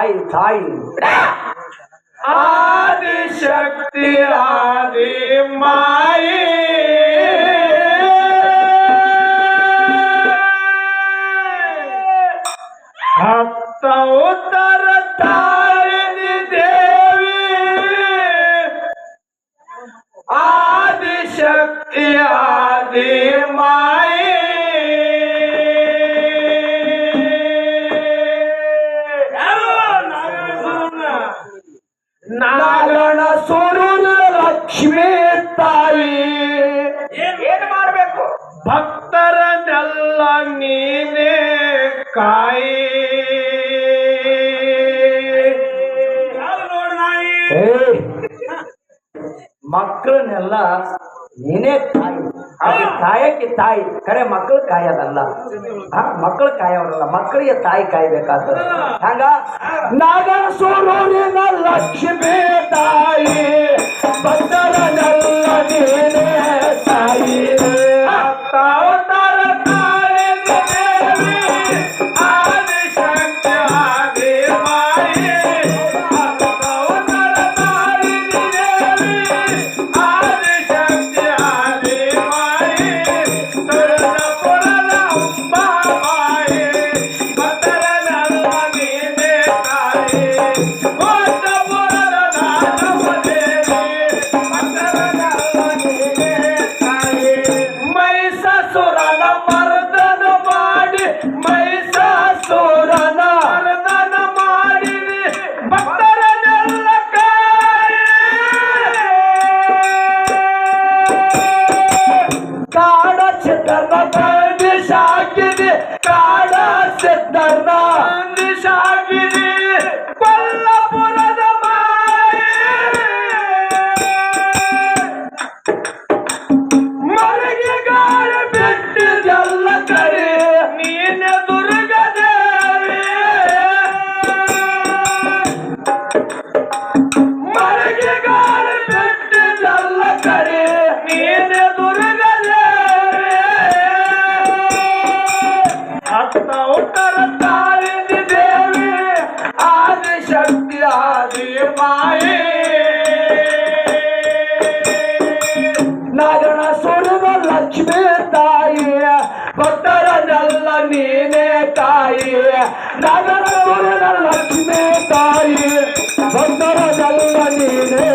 Thai Thai आदि शक्ति आदि माई। ಭಕ್ತರನ್ನೆಲ್ಲ ನೀನೇ ಕಾಯಿ. ಮಕ್ಕಳನ್ನೆಲ್ಲ ನೀನೇ ತಾಯಿ ಅದು ಕಾಯಕ್ಕೆ ತಾಯಿ. ಕರೆ ಮಕ್ಕಳು ಕಾಯೋದಲ್ಲ. ಮಕ್ಕಳು ಕಾಯೋರಲ್ಲ. ಮಕ್ಕಳಿಗೆ ತಾಯಿ ಕಾಯ್ಬೇಕಾಗ್ತದೆ. ಹಂಗ? ನಾಗ ಸೂರೂರಿನ ಲಕ್ಷ್ಮೀ ತಾಯಿ ಬಂದರ తోరణ లక్ష్మీ తాయి. సుందర జల్ల నీనే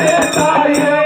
ಲಕ್ಷ್ಮೀ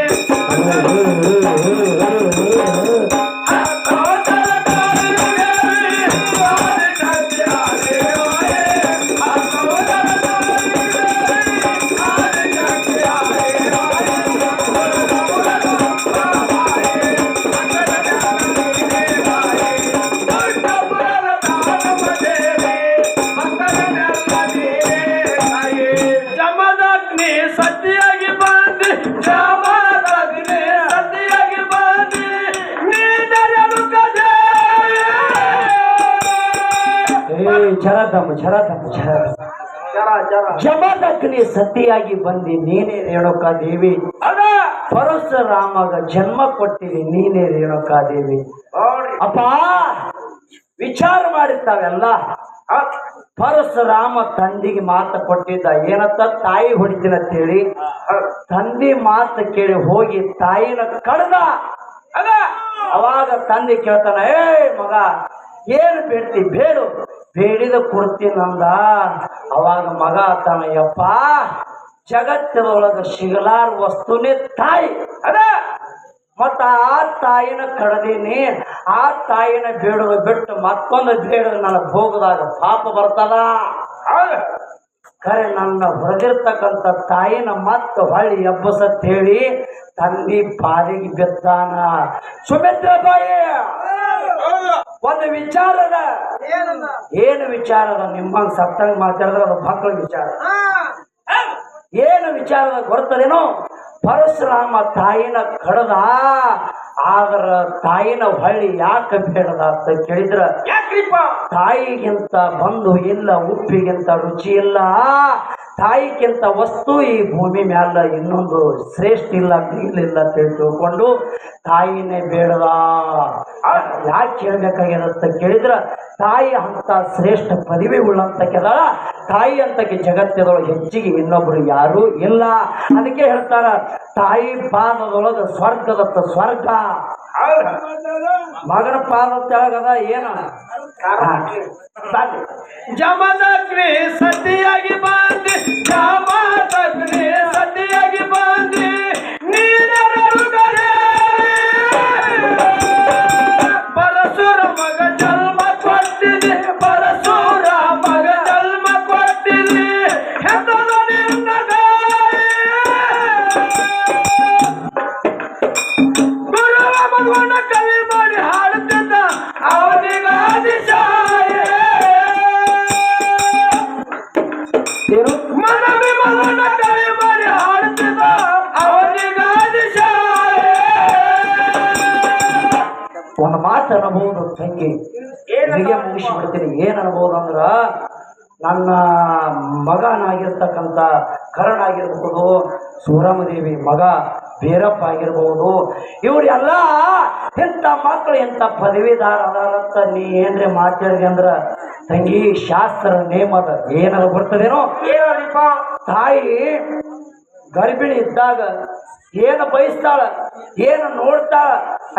ಏ ಜರ ದಮ್ ಜರ ಜಮದಗ್ನಿ ಸತಿಯಾಗಿ ಬಂದಿ ನೀನೇ ರೇಣುಕ ದೇವಿ. ಪರಶುರಾಮಗ ಜನ್ಮ ಕೊಟ್ಟಿರಿ ನೀನೇ ರೇಣುಕ ದೇವಿ. ಅಪ್ಪ ವಿಚಾರ ಮಾಡಿರ್ತಾವೆಲ್ಲ ಪರಶುರಾಮ ತಂದಿಗೆ ಮಾತು ಕೊಟ್ಟಿದ್ದ ಏನತ್ತ ತಾಯಿ ಹೊಡಿತೀನಿ ಅಂತೇಳಿ ತಂದೆ ಮಾತು ಕೇಳಿ ಹೋಗಿ ತಾಯಿನ ಕಡ್ದ. ಅವಾಗ ತಂದೆ ಕೇಳ್ತಾನ ಏ ಮಗ ಏನು ಬೇಡ್ತಿ ಬೇಡು ಬೇಡಿದ ಕೊಡ್ತೀನಂದ ಅವಾಗ ಮಗ ಯಪ್ಪ, ಜಗತ್ತಿನೊಳಗ ಸಿಗಲಾರ ವಸ್ತುನೇ ತಾಯಿ. ಅದ. ಮತ್ತ ಆ ತಾಯಿನ ಕಡದೀನಿ ಆ ತಾಯಿನ ಬೇಡದ ಬಿಟ್ಟು ಮತ್ತೊಂದು ಬೇಡ ನನ್ನ ಭೋಗದಾಗ ಪಾಪ ಬರ್ತದ. ಖರೆ ನನ್ನ ಹೊರದಿರ್ತಕ್ಕಂಥ ತಾಯಿನ ಮತ್ತೆ ಹೊಳ್ಳಿ ಎಬ್ಬಸತ್ ಹೇಳಿ ತಂದಿ ಪಾದಿಗೆ ಬೆದ್ದಾನ. ಸುಮಿತ್ರ ಬಾಯಿ! ಒಂದು ವಿಚಾರದ ಏನು ವಿಚಾರದ? ನಿಮ್ಮಂಗ್ ಸಪ್ತಂಗ ಮಾತಾಡಿದ್ರೆ ಅದು ಮಕ್ಕಳ ವಿಚಾರ. ಏನು ವಿಚಾರದ ಗೊತ್ತದೇನೋ? ಪರಶುರಾಮ ತಾಯಿನ ಕಡದ ಆದ್ರ ತಾಯಿನ ಹೊಳ್ಳಿ ಯಾಕೆ ಬೇಡದ ಅಂತ ಕೇಳಿದ್ರ ಯಾಕ್ರಿಪ್ಪ? ತಾಯಿಗಿಂತ ಬಂದು ಇಲ್ಲ ಉಪ್ಪಿಗಿಂತ ರುಚಿ ಇಲ್ಲ ತಾಯಿಗಿಂತ ವಸ್ತು ಈ ಭೂಮಿ ಮ್ಯಾಲ ಇನ್ನೊಂದು ಶ್ರೇಷ್ಠ ಇಲ್ಲ ಇಲ್ಲ ಅಂತ ತಿಳ್ಕೊಂಡು ತಾಯಿನೇ ಬೇಡದ ಯಾಕೆ ಕೇಳಬೇಕಾಗ್ಯದ ಅಂತ ಕೇಳಿದ್ರ, ತಾಯಿ ಅಂತ ಶ್ರೇಷ್ಠ ಪದವಿ ಉಳ್ಳಂತ ಕೆದಾಳ, ತಾಯಿ ಅಂತ ಜಗತ್ತಿನೊಳಗೆ ಹೆಚ್ಚಿಗೆ ಇನ್ನೊಬ್ರು ಯಾರೂ ಇಲ್ಲ. ಅದಕ್ಕೆ ಹೇಳ್ತಾರ, ತಾಯಿ ಪಾದದೊಳಗ ಸ್ವರ್ಗದತ್ತ ಸ್ವರ್ಗ. ಮಗನ ಪಾದ ತೆಳಗದ ಏನ ಜಮದ ಸತಿಯಾಗಿ ಬಂದಿ ಏನು ಒಂದು ಮಾತು ಅನ್ಬೋದು ತಂಗಿ. ಮುಗಿಸಿ ಬಿಡ್ತೀನಿ. ಏನ್ ಅನ್ಬೋದು ಅಂದ್ರ, ನನ್ನ ಮಗನಾಗಿರ್ತಕ್ಕಂಥ ಕರಣ್ ಆಗಿರ್ಬೋದು ಸೂರಮದೇವಿ ಮಗ ಬೇರಪ್ಪ ಆಗಿರ್ಬೋದು, ಇವರೆಲ್ಲ ಇಂಥ ಮಕ್ಕಳು ಇಂಥ ಪದವಿದಾರ ಅದಾರಂತ ನೀ ಏನ್ರಿ ಮಾತಾಡಿದೆ ಅಂದ್ರ? ತಂಗಿ ಶಾಸ್ತ್ರ ನೇಮದ ಏನಾದ್ರು ಬರ್ತದೇನೋ ಏನಪ್ಪ ತಾಯಿ ಗರ್ಭಿಣಿ ಇದ್ದಾಗ ಏನು ಬಯಸ್ತಾಳ, ಏನು ನೋಡ್ತಾಳ,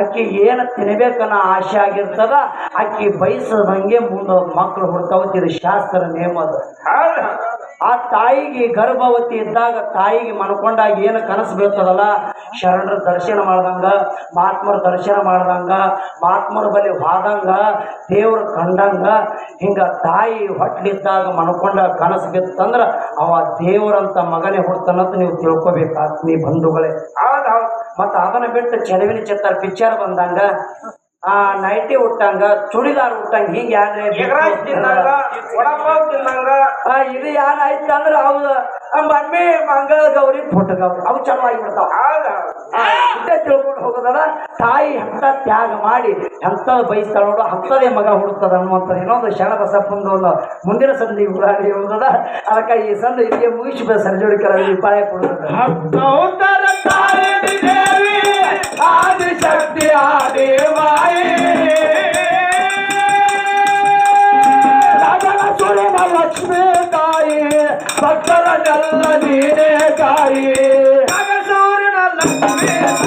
ಅಕ್ಕಿ ಏನು ತಿನ್ಬೇಕನ್ನ ಆಸೆ ಆಗಿರ್ತದ, ಅಕ್ಕಿ ಬಯಸದಂಗೆ ಮುಂದೆ ಮಕ್ಕಳು ಹುಡ್ತಾವತ್ ಇದು ಶಾಸ್ತ್ರ ನೇಮದ. ಆ ತಾಯಿಗೆ ಗರ್ಭವತಿ ಇದ್ದಾಗ ತಾಯಿಗೆ ಮನ್ಕೊಂಡಾಗ ಏನು ಕನಸು ಬೀಳ್ತದಲ್ಲ? ಶರಣರ ದರ್ಶನ ಮಾಡ್ದಂಗ ಮಹಾತ್ಮರ ದರ್ಶನ ಮಾಡ್ದಂಗ ಮಹಾತ್ಮರ ಬಳಿ ಹೋದಂಗ ದೇವ್ರ ಕಂಡಂಗ ಹಿಂಗ ತಾಯಿ ಹೊಟ್ಲಿದ್ದಾಗ ಮನ್ಕೊಂಡಾಗ ಕನಸು ಬಿತ್ತಂದ್ರ ಅವ ದೇವ್ರಂತ ಮಗನೇ ಹುಡ್ತಾನಂತ ನೀವು ತಿಳ್ಕೊಬೇಕು ನೀ ಬಂಧುಗಳೇ. ಆಗ ಮತ್ತು ಅದನ್ನು ಬಿಟ್ಟು ಚೆಲುವಿನ ಚಿತ್ರ ಪಿಕ್ಚರ್ ಬಂದಂಗ? ಆ ನೈಟಿ ಉಟ್ಟಂಗ ಚೂಡಿದಾರ್ ಉಟ್ಟಂಗ ಹೀಗೆ ಯಾರೇ ಎಗ್ ರೈಸ್ ತಿನ್ನಂಗ ವಡಪಾವ್ ತಿನ್ನಂಗ ಇದು ಏನಾಯ್ತು ಅಂದ್ರೆ ಅವು ಮಮ್ಮಿ ಮಂಗಳ ಗೌರಿ ಗೌರಿ. ಅವು ಚಲೋ ಆಗಿಬಿಡ್ತಾವ ಹೌದು. ತಿಳ್ಕೊಂಡು ಹೋಗೋದಲ್ಲ ತಾಯಿ ಎಂತ ತ್ಯಾಗ ಮಾಡಿ ಎಂತ ಬಯಸ್ತಾಳ ನೋಡು ಹತ್ತದೇ ಮಗ ಹುಡುಕ್ತದ ಅನ್ನುವಂಥದ್ದು. ಇನ್ನೊಂದು ಶರಣ ಬಸಪ್ಪಂದು ಒಂದು ಮುಂದಿನ ಸಂಧಿ ಉದಾಹರಣೆ ಇರುವುದದ ಅದಕ್ಕೆ ಈ ಸಂಧಿ ಇಲ್ಲಿಗೆ ಮುಗಿಸಿ ಸರ್ಜೋಡಿಕರಲ್ಲಿ ಉಪಾಯ ಕೊಡುತ್ತದೆ ஆதி சக்தி ஆதி வாயே. லட்சுமி தாயே. பக்தர நல்ல நீனே தாயே. சூரியன் லட்சுமி